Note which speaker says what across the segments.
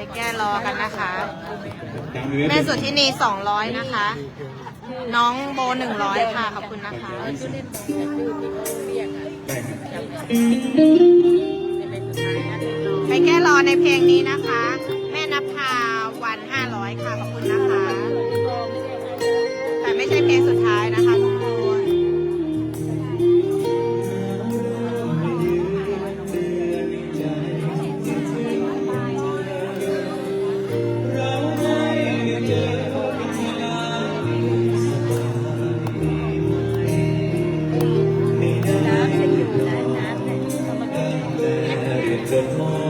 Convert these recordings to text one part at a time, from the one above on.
Speaker 1: ไปแก้รอกันนะคะ แม่สุดที่นี่สองร้อยนะคะ น้องโบหนึ่งร้อยค่ะ ขอบคุณนะคะไปแก้รอในเพลงนี้นะคะ that long.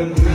Speaker 1: and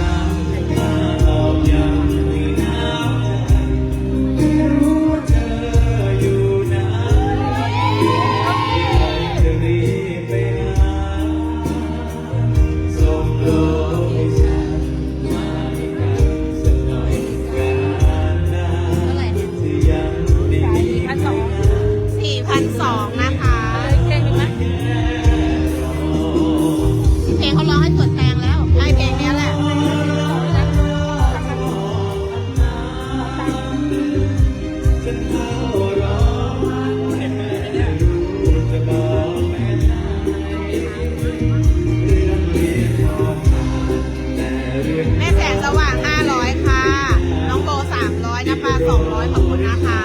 Speaker 1: นะคะส
Speaker 2: องร้อยขอบคุ
Speaker 1: ณนะคะ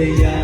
Speaker 1: de ella.